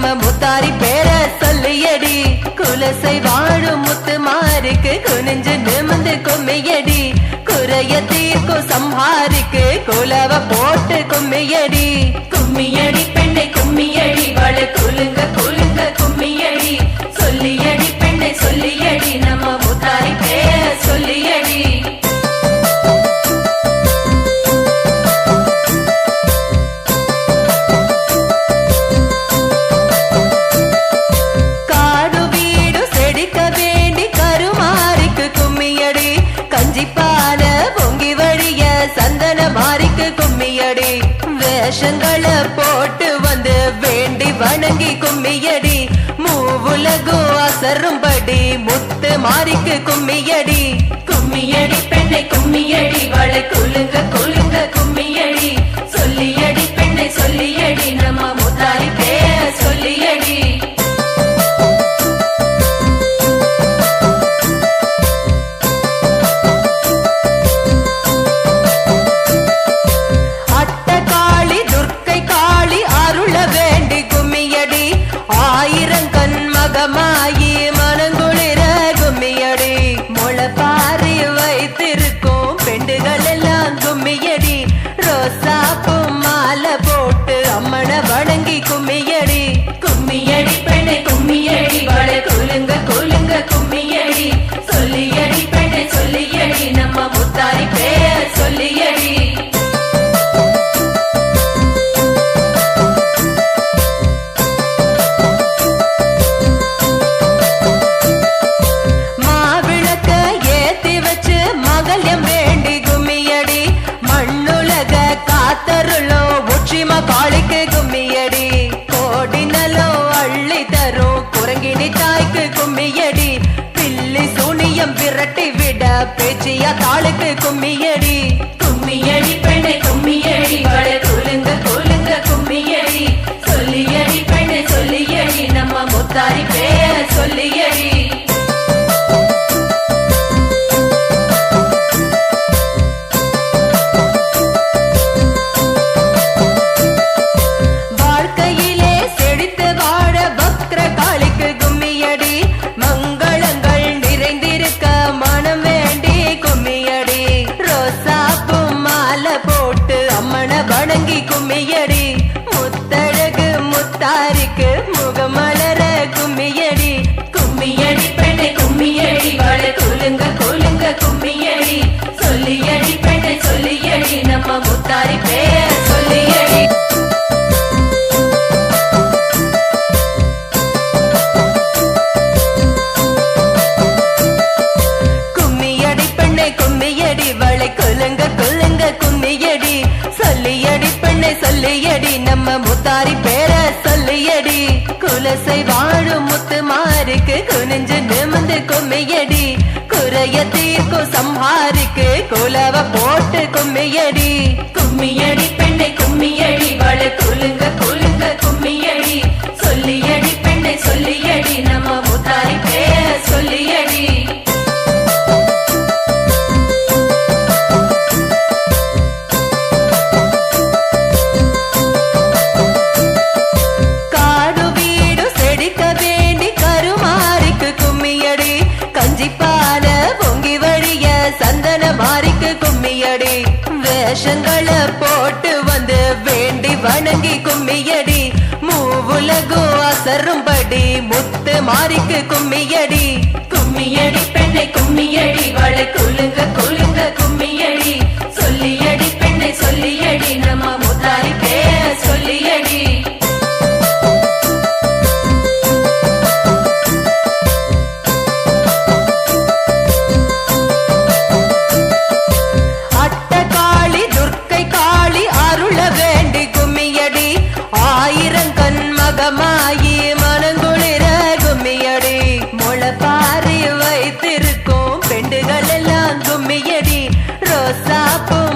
நம்ம முத்தாரி பேர சொல்லியடி. குலசை வாழும் முத்து மாருக்கு குனிஞ்சு நிமிந்து கும்மியடி. குறைய தீர்க்கும் சம்ஹாரிக்கு குலவ போட்டு கும்மியடி. கும்மியடி பெண்ணை கும்மியடி வள குலுங்க குலுங்க கும்மியடி. சொல்லியடி பெண்ணை சொல்லியடி நம்ம முத்தாரி வேஷங்களை போட்டு வந்து வேண்டி வணங்கி கும்மியடி. மூவுலகும் அசரும்படி முத்து மாறிக்கு கும்மியடி. கும்மியடி பெண்ணை கும்மியடி வளை குலுங்க குலுங்க கும்மியடி. சொல்லியடி பெண்ணை சொல்லியடி முத்தாரி பேர சொல்லியடி. மாவிளக்க ஏத்தி வச்சு மகள்யம் வேண்டி கும்மியடி மண்ணுலக காத்தருளோ உச்சிம காளிக்கு சூனியம் விரட்டி விட பேச்சியா தாளுக்கு கும்மியடி கும்மியடி. மாருக்கு நிமிந்து கும்மியடி. குறைய தீர்க்கும் சம்ஹாரிக்கு குலவ போட்டு கும்மியடி. கும்மியடி. வேஷங்களை போட்டு வந்து வேண்டி வணங்கி கும்மியடி. மூவுலகும் அசரும்படி முத்து மாறிக்கு கும்மியடி. கும்மியடி பெண்ணை கும்மியடி. வைத்திருக்கோம். பெண்டுகள் எல்லாம் கும்மியடி. ரோசா பூ